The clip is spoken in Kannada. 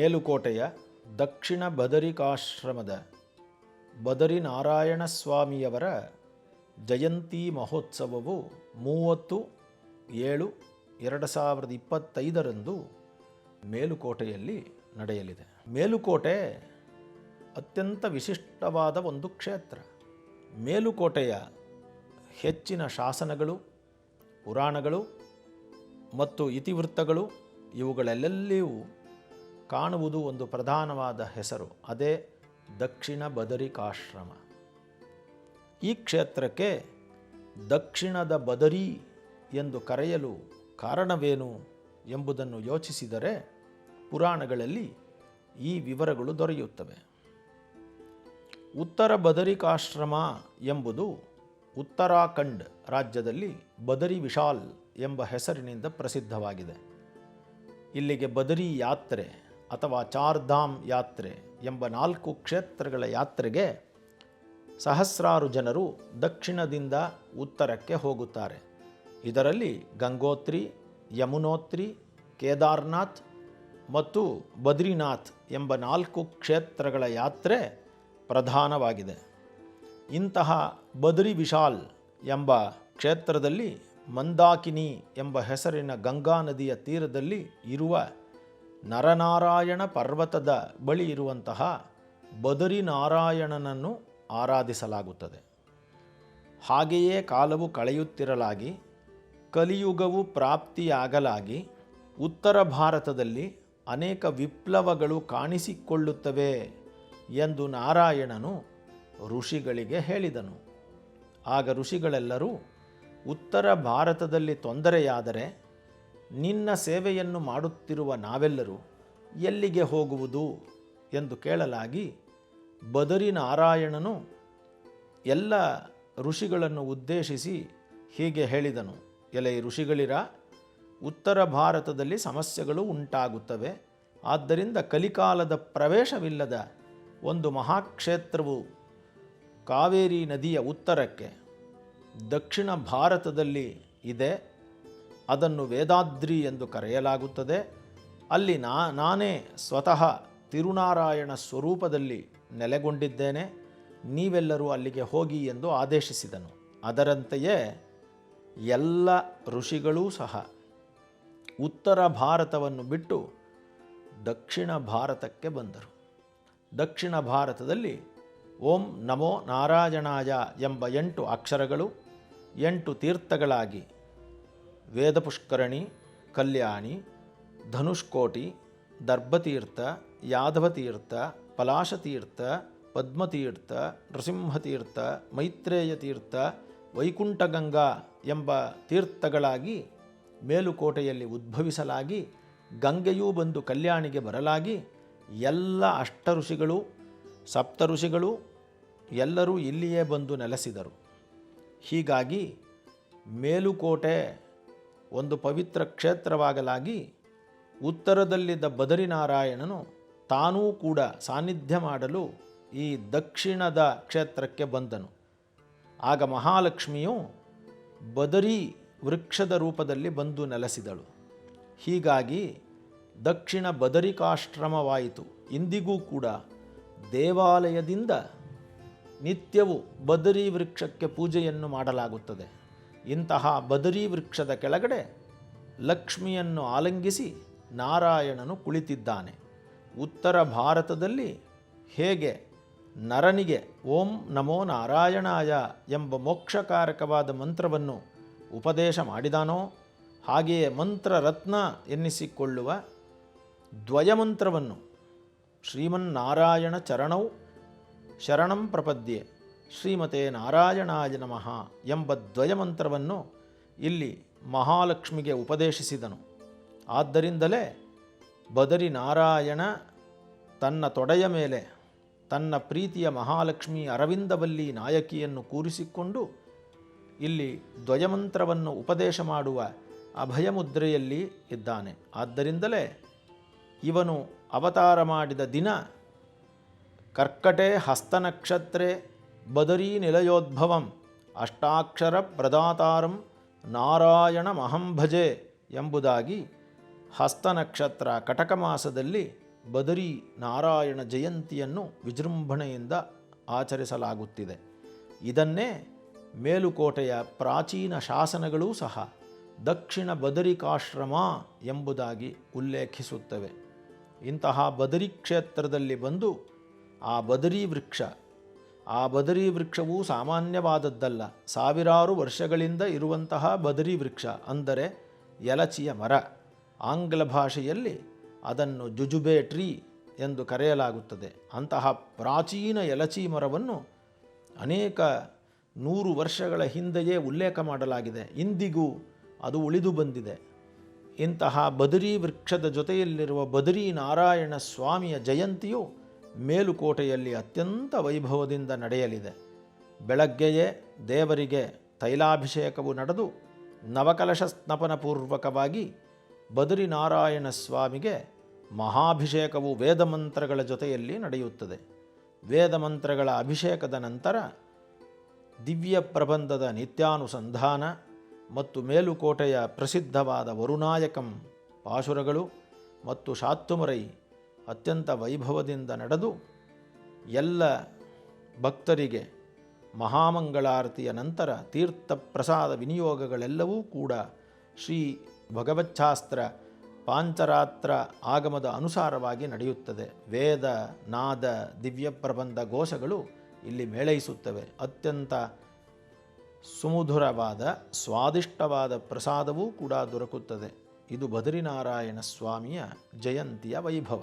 ಮೇಲುಕೋಟೆಯ ದಕ್ಷಿಣ ಬದರಿಕಾಶ್ರಮದ ಬದರಿನಾರಾಯಣ ಸ್ವಾಮಿಯವರ ಜಯಂತಿ ಮಹೋತ್ಸವವು ಮೂವತ್ತು ಏಳು ಎರಡು ಸಾವಿರದ ಇಪ್ಪತ್ತೈದರಂದು ಮೇಲುಕೋಟೆಯಲ್ಲಿ ನಡೆಯಲಿದೆ. ಮೇಲುಕೋಟೆ ಅತ್ಯಂತ ವಿಶಿಷ್ಟವಾದ ಒಂದು ಕ್ಷೇತ್ರ. ಮೇಲುಕೋಟೆಯ ಹೆಚ್ಚಿನ ಶಾಸನಗಳು, ಪುರಾಣಗಳು ಮತ್ತು ಇತಿವೃತ್ತಗಳು ಇವುಗಳಲ್ಲೆಲ್ಲಿಯೂ ಕಾಣುವುದು ಒಂದು ಪ್ರಧಾನವಾದ ಹೆಸರು, ಅದೇ ದಕ್ಷಿಣ ಬದರಿಕಾಶ್ರಮ. ಈ ಕ್ಷೇತ್ರಕ್ಕೆ ದಕ್ಷಿಣದ ಬದರಿ ಎಂದು ಕರೆಯಲು ಕಾರಣವೇನು ಎಂಬುದನ್ನು ಯೋಚಿಸಿದರೆ ಪುರಾಣಗಳಲ್ಲಿ ಈ ವಿವರಗಳು ದೊರೆಯುತ್ತವೆ. ಉತ್ತರ ಬದರಿಕಾಶ್ರಮ ಎಂಬುದು ಉತ್ತರಾಖಂಡ್ ರಾಜ್ಯದಲ್ಲಿ ಬದರಿ ವಿಶಾಲ್ ಎಂಬ ಹೆಸರಿನಿಂದ ಪ್ರಸಿದ್ಧವಾಗಿದೆ. ಇಲ್ಲಿಗೆ ಬದರಿ ಯಾತ್ರೆ ಅಥವಾ ಚಾರ್ಧಾಮ್ ಯಾತ್ರೆ ಎಂಬ ನಾಲ್ಕು ಕ್ಷೇತ್ರಗಳ ಯಾತ್ರೆಗೆ ಸಹಸ್ರಾರು ಜನರು ದಕ್ಷಿಣದಿಂದ ಉತ್ತರಕ್ಕೆ ಹೋಗುತ್ತಾರೆ. ಇದರಲ್ಲಿ ಗಂಗೋತ್ರಿ, ಯಮುನೋತ್ರಿ, ಕೇದಾರ್ನಾಥ್ ಮತ್ತು ಬದ್ರಿನಾಥ್ ಎಂಬ ನಾಲ್ಕು ಕ್ಷೇತ್ರಗಳ ಯಾತ್ರೆ ಪ್ರಧಾನವಾಗಿದೆ. ಇಂತಹ ಬದ್ರಿ ವಿಶಾಲ್ ಎಂಬ ಕ್ಷೇತ್ರದಲ್ಲಿ ಮಂದಾಕಿನಿ ಎಂಬ ಹೆಸರಿನ ಗಂಗಾ ನದಿಯ ತೀರದಲ್ಲಿ ಇರುವ ನರನಾರಾಯಣ ಪರ್ವತದ ಬಳಿ ಇರುವಂತಹ ಬದರಿನಾರಾಯಣನನ್ನು ಆರಾಧಿಸಲಾಗುತ್ತದೆ. ಹಾಗೆಯೇ ಕಾಲವು ಕಳೆಯುತ್ತಿರಲಾಗಿ, ಕಲಿಯುಗವು ಪ್ರಾಪ್ತಿಯಾಗಲಾಗಿ, ಉತ್ತರ ಭಾರತದಲ್ಲಿ ಅನೇಕ ವಿಪ್ಲವಗಳು ಕಾಣಿಸಿಕೊಳ್ಳುತ್ತವೆ ಎಂದು ನಾರಾಯಣನು ಋಷಿಗಳಿಗೆ ಹೇಳಿದನು. ಆಗ ಋಷಿಗಳೆಲ್ಲರೂ, ಉತ್ತರ ಭಾರತದಲ್ಲಿ ತೊಂದರೆಯಾದರೆ ನಿನ್ನ ಸೇವೆಯನ್ನು ಮಾಡುತ್ತಿರುವ ನಾವೆಲ್ಲರೂ ಎಲ್ಲಿಗೆ ಹೋಗುವುದು ಎಂದು ಕೇಳಲಾಗಿ ಬದರಿ ನಾರಾಯಣನು ಎಲ್ಲ ಋಷಿಗಳನ್ನು ಉದ್ದೇಶಿಸಿ ಹೀಗೆ ಹೇಳಿದನು. ಎಲೆ ಋಷಿಗಳಿರ, ಉತ್ತರ ಭಾರತದಲ್ಲಿ ಸಮಸ್ಯೆಗಳು ಉಂಟಾಗುತ್ತವೆ. ಆದ್ದರಿಂದ ಕಲಿಕಾಲದ ಪ್ರವೇಶವಿಲ್ಲದ ಒಂದು ಮಹಾಕ್ಷೇತ್ರವು ಕಾವೇರಿ ನದಿಯ ಉತ್ತರಕ್ಕೆ ದಕ್ಷಿಣ ಭಾರತದಲ್ಲಿ ಇದೆ. ಅದನ್ನು ವೇದಾದ್ರಿ ಎಂದು ಕರೆಯಲಾಗುತ್ತದೆ. ಅಲ್ಲಿ ನಾ, ನಾನೇ ಸ್ವತಃ ತಿರುನಾರಾಯಣ ಸ್ವರೂಪದಲ್ಲಿ ನೆಲೆಗೊಂಡಿದ್ದೇನೆ. ನೀವೆಲ್ಲರೂ ಅಲ್ಲಿಗೆ ಹೋಗಿ ಎಂದು ಆದೇಶಿಸಿದನು. ಅದರಂತೆಯೇ ಎಲ್ಲ ಋಷಿಗಳೂ ಸಹ ಉತ್ತರ ಭಾರತವನ್ನು ಬಿಟ್ಟು ದಕ್ಷಿಣ ಭಾರತಕ್ಕೆ ಬಂದರು. ದಕ್ಷಿಣ ಭಾರತದಲ್ಲಿ ಓಂ ನಮೋ ನಾರಾಯಣಾಯ ಎಂಬ ಎಂಟು ಅಕ್ಷರಗಳು, ಎಂಟು ತೀರ್ಥಗಳಾಗಿ ವೇದಪುಷ್ಕರಣಿ, ಕಲ್ಯಾಣಿ, ಧನುಷ್ಕೋಟಿ, ದರ್ಭತೀರ್ಥ ಯಾದವತೀರ್ಥ ಪಲಾಶತೀರ್ಥ, ಪದ್ಮತೀರ್ಥ, ನೃಸಿಂಹತೀರ್ಥ ಮೈತ್ರೇಯ ತೀರ್ಥ ವೈಕುಂಠಗಂಗಾ ಎಂಬ ತೀರ್ಥಗಳಾಗಿ ಮೇಲುಕೋಟೆಯಲ್ಲಿ ಉದ್ಭವಿಸಲಾಗಿ, ಗಂಗೆಯೂ ಬಂದು ಕಲ್ಯಾಣಿಗೆ ಬರಲಾಗಿ ಎಲ್ಲ ಅಷ್ಟ ಋಷಿಗಳು ಸಪ್ತ ಋಷಿಗಳು ಎಲ್ಲರೂ ಇಲ್ಲಿಯೇ ಬಂದು ನೆಲೆಸಿದರು. ಹೀಗಾಗಿ ಮೇಲುಕೋಟೆ ಒಂದು ಪವಿತ್ರ ಕ್ಷೇತ್ರವಾಗಲಾಗಿ ಉತ್ತರದಲ್ಲಿದ್ದ ಬದರಿನಾರಾಯಣನು ತಾನೂ ಕೂಡ ಸಾನ್ನಿಧ್ಯ ಮಾಡಲು ಈ ದಕ್ಷಿಣದ ಕ್ಷೇತ್ರಕ್ಕೆ ಬಂದನು. ಆಗ ಮಹಾಲಕ್ಷ್ಮಿಯು ಬದರಿ ವೃಕ್ಷದ ರೂಪದಲ್ಲಿ ಬಂದು ನೆಲೆಸಿದಳು. ಹೀಗಾಗಿ ದಕ್ಷಿಣ ಬದರಿಕಾಶ್ರಮವಾಯಿತು. ಇಂದಿಗೂ ಕೂಡ ದೇವಾಲಯದಿಂದ ನಿತ್ಯವೂ ಬದರಿ ವೃಕ್ಷಕ್ಕೆ ಪೂಜೆಯನ್ನು ಮಾಡಲಾಗುತ್ತದೆ. ಇಂತಹ ಬದರಿ ವೃಕ್ಷದ ಕೆಳಗಡೆ ಲಕ್ಷ್ಮಿಯನ್ನು ಆಲಂಗಿಸಿ ನಾರಾಯಣನು ಕುಳಿತಿದ್ದಾನೆ. ಉತ್ತರ ಭಾರತದಲ್ಲಿ ಹೇಗೆ ನರನಿಗೆ ಓಂ ನಮೋ ನಾರಾಯಣಾಯ ಎಂಬ ಮೋಕ್ಷಕಾರಕವಾದ ಮಂತ್ರವನ್ನು ಉಪದೇಶ ಮಾಡಿದಾನೋ, ಹಾಗೆಯೇ ಮಂತ್ರರತ್ನ ಎನ್ನಿಸಿಕೊಳ್ಳುವ ದ್ವಯಮಂತ್ರವನ್ನು ಶ್ರೀಮನ್ನಾರಾಯಣ ಚರಣೌ ಶರಣಂ ಪ್ರಪದ್ಯೆ. ಶ್ರೀಮತೆ ನಾರಾಯಣಾಯ ನಮಃ ಎಂಬ ದ್ವಯಮಂತ್ರವನ್ನು ಇಲ್ಲಿ ಮಹಾಲಕ್ಷ್ಮಿಗೆ ಉಪದೇಶಿಸಿದನು. ಆದ್ದರಿಂದಲೇ ಬದರಿ ನಾರಾಯಣ ತನ್ನ ತೊಡೆಯ ಮೇಲೆ ತನ್ನ ಪ್ರೀತಿಯ ಮಹಾಲಕ್ಷ್ಮಿ ಅರವಿಂದವಲ್ಲಿ ನಾಯಕಿಯನ್ನು ಕೂರಿಸಿಕೊಂಡು ಇಲ್ಲಿ ದ್ವಯಮಂತ್ರವನ್ನು ಉಪದೇಶ ಮಾಡುವ ಅಭಯಮುದ್ರೆಯಲ್ಲಿ ಇದ್ದಾನೆ. ಆದ್ದರಿಂದಲೇ ಇವನು ಅವತಾರ ಮಾಡಿದ ದಿನ ಕರ್ಕಟೆ ಹಸ್ತನಕ್ಷತ್ರೆ ಬದರೀ ನಿಲಯೋದ್ಭವಂ ಅಷ್ಟಾಕ್ಷರ ಪ್ರದಾತಾರಂ ನಾರಾಯಣ ಮಹಂಭಜೆ ಎಂಬುದಾಗಿ ಹಸ್ತನಕ್ಷತ್ರ ಕಟಕ ಮಾಸದಲ್ಲಿ ಬದರಿ ನಾರಾಯಣ ಜಯಂತಿಯನ್ನು ವಿಜೃಂಭಣೆಯಿಂದ ಆಚರಿಸಲಾಗುತ್ತಿದೆ. ಇದನ್ನೇ ಮೇಲುಕೋಟೆಯ ಪ್ರಾಚೀನ ಶಾಸನಗಳೂ ಸಹ ದಕ್ಷಿಣ ಬದರಿಕಾಶ್ರಮ ಎಂಬುದಾಗಿ ಉಲ್ಲೇಖಿಸುತ್ತವೆ. ಇಂತಹ ಬದರಿ ಕ್ಷೇತ್ರದಲ್ಲಿ ಬಂದು ಆ ಬದರಿ ವೃಕ್ಷ ಆ ಬದರಿ ವೃಕ್ಷವು ಸಾಮಾನ್ಯವಾದದ್ದಲ್ಲ. ಸಾವಿರಾರು ವರ್ಷಗಳಿಂದ ಇರುವಂತಹ ಬದರಿ ವೃಕ್ಷ ಅಂದರೆ ಎಲಚಿಯ ಮರ. ಆಂಗ್ಲ ಭಾಷೆಯಲ್ಲಿ ಅದನ್ನು ಜುಜುಬೆ ಟ್ರೀ ಎಂದು ಕರೆಯಲಾಗುತ್ತದೆ. ಅಂತಹ ಪ್ರಾಚೀನ ಎಲಚಿ ಮರವನ್ನು ಅನೇಕ ನೂರು ವರ್ಷಗಳ ಹಿಂದೆಯೇ ಉಲ್ಲೇಖ ಮಾಡಲಾಗಿದೆ. ಇಂದಿಗೂ ಅದು ಉಳಿದು ಬಂದಿದೆ. ಇಂತಹ ಬದರಿ ವೃಕ್ಷದ ಜೊತೆಯಲ್ಲಿರುವ ಬದರಿ ನಾರಾಯಣ ಸ್ವಾಮಿಯ ಜಯಂತಿಯು ಮೇಲುಕೋಟೆಯಲ್ಲಿ ಅತ್ಯಂತ ವೈಭವದಿಂದ ನಡೆಯಲಿದೆ. ಬೆಳಗ್ಗೆಯೇ ದೇವರಿಗೆ ತೈಲಾಭಿಷೇಕವು ನಡೆದು ನವಕಲಶ ಸ್ನಪನ ಪೂರ್ವಕವಾಗಿ ಬದರಿನಾರಾಯಣ ಸ್ವಾಮಿಗೆ ಮಹಾಭಿಷೇಕವು ವೇದಮಂತ್ರಗಳ ಜೊತೆಯಲ್ಲಿ ನಡೆಯುತ್ತದೆ. ವೇದಮಂತ್ರಗಳ ಅಭಿಷೇಕದ ನಂತರ ದಿವ್ಯ ಪ್ರಬಂಧದ ನಿತ್ಯಾನುಸಂಧಾನ ಮತ್ತು ಮೇಲುಕೋಟೆಯ ಪ್ರಸಿದ್ಧವಾದ ವರುಣಾಯಕಂ ಪಾಶುರಗಳು ಮತ್ತು ಶಾತ್ತುಮರೈ ಅತ್ಯಂತ ವೈಭವದಿಂದ ನಡೆದು ಎಲ್ಲ ಭಕ್ತರಿಗೆ ಮಹಾಮಂಗಳಾರತಿಯ ನಂತರ ತೀರ್ಥ ಪ್ರಸಾದ ವಿನಿಯೋಗಗಳೆಲ್ಲವೂ ಕೂಡ ಶ್ರೀ ಭಗವಚ್ಛಾಸ್ತ್ರ ಪಾಂಚರಾತ್ರ ಆಗಮದ ಅನುಸಾರವಾಗಿ ನಡೆಯುತ್ತದೆ. ವೇದ, ನಾದ, ದಿವ್ಯ ಪ್ರಬಂಧ ಘೋಷಗಳು ಇಲ್ಲಿ ಮೇಳೈಸುತ್ತವೆ. ಅತ್ಯಂತ ಸುಮಧುರವಾದ, ಸ್ವಾದಿಷ್ಟವಾದ ಪ್ರಸಾದವೂ ಕೂಡ ದೊರಕುತ್ತದೆ. ಇದು ಬದರಿನಾರಾಯಣ ಸ್ವಾಮಿಯ ಜಯಂತಿಯ ವೈಭವ.